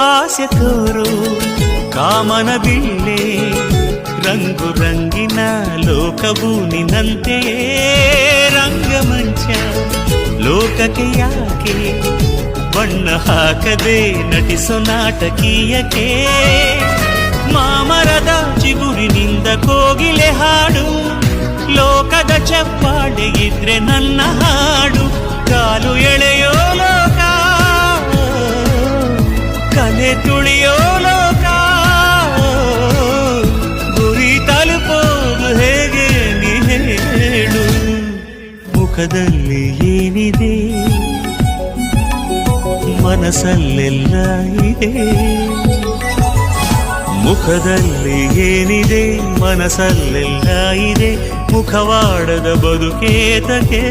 ಹಾಸ್ಯ ತೋರು ಕಾಮನ ಬಿಲ್ಲೆ ರಂಗು ರಂಗಿನ ಲೋಕಭೂನಿನಂತೆ ರಂಗಮಂಚ ಲೋಕಕ್ಕೆ ಯಾಕೆ? ಬಣ್ಣ ಹಾಕದೆ ನಟಿಸೋ ನಾಟಕೀಯಕ್ಕೆ. ಮಾಮರದ ಚಿಗುರಿನಿಂದ ಕೋಗಿಲೆ ಹಾಡು. ಲೋಕದ ಚಪ್ಪಾಡಿಗಿದ್ರೆ ಇದ್ರೆ ನನ್ನ ಹಾಡು. ಕಾಲು ತುಳಿಯೋ ಲೋಕ ಗುರಿ ತಲುಪೋದು ಹೇಗೆ ನೀ ಹೇಳು? ಮುಖದಲ್ಲಿ ಏನಿದೆ? ಮನಸ್ಸಲ್ಲೆಲ್ಲ ಇದೆ. ಮುಖದಲ್ಲಿ ಏನಿದೆ? ಮನಸ್ಸಲ್ಲೆಲ್ಲ ಇದೆ. ಮುಖವಾಡದ ಬದುಕೇತಕ್ಕೆ